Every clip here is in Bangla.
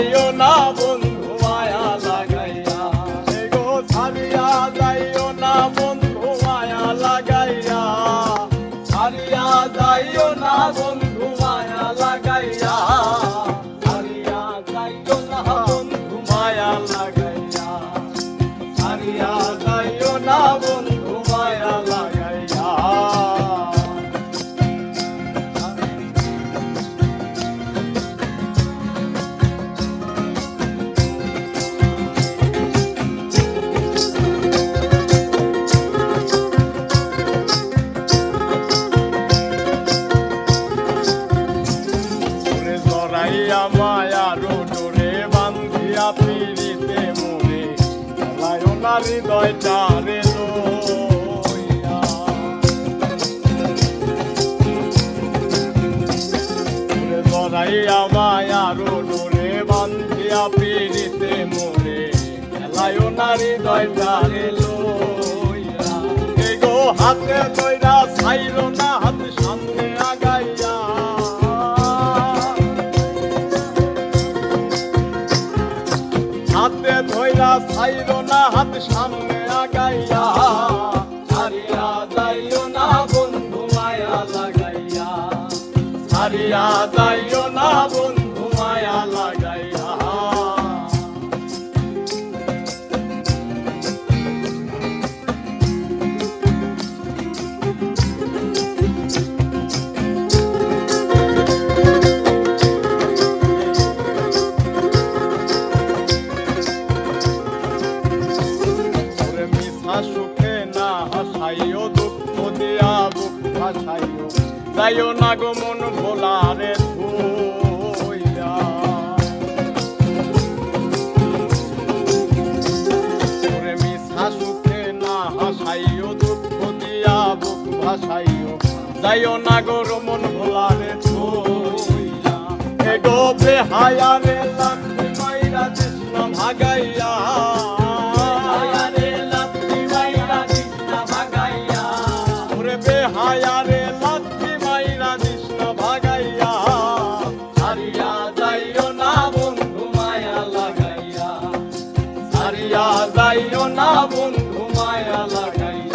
যাইও না জড়াইয়া মায়া রোডরে বান্ধিয়া পিড়িতে মোরে লায় না হৃদয়টা রে লইয়া। ওরে জড়াইয়া মায়া রোডরে বান্ধিয়া পিড়িতে মোরে লায় না হৃদয়টা রে। এগো হাতে কইরা ছাইল না হাত হাত সামনে আগাইয়া ছাড়িয়া যাইও না বন্ধু মায়া লাগাইয়া ছাড়িয়া যাইও ভাসাইও যাইও না গো মন ভোলারে ভাসাইও। যাইও না গো মন ভোলারে ধুইয়া। এ গো বেহায়া যাইও না বন্ধু মায়া লাগাইয়া।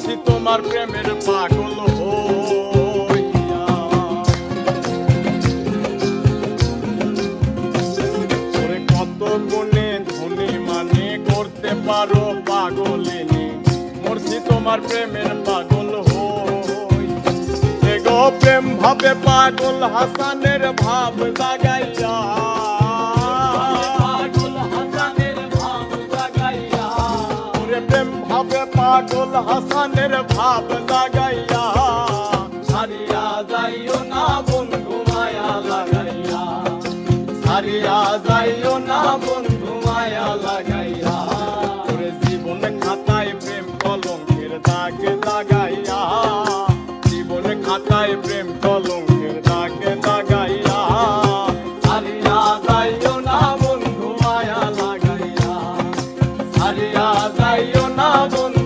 মরছি তোমার প্রেমের পাগল কত গুণে ধনী মানে করতে পারো পাগলিনী। মরছি, তোমার প্রেমের পাগল প্রেম ভাবে পাগল হাসানের ভাব জাগাইয়া। পাগল হাসানের ভাব লাগাইয়া। হারিয়া যাইও না বন্ধু মায়া লাগাইয়া। হারিয়া যাইও না বন্ধু মায়া লাগাইয়া। জীবন খাতায় প্রেম কলঙ্কের দাগ লাগাইয়া। জীবন খাতায় প্রেম কলঙ্কের দাগ লাগাইয়া। হারিয়া যাইও না বন্ধু মায়া লাগাইয়া। হারিয়া যাইও না বন্ধু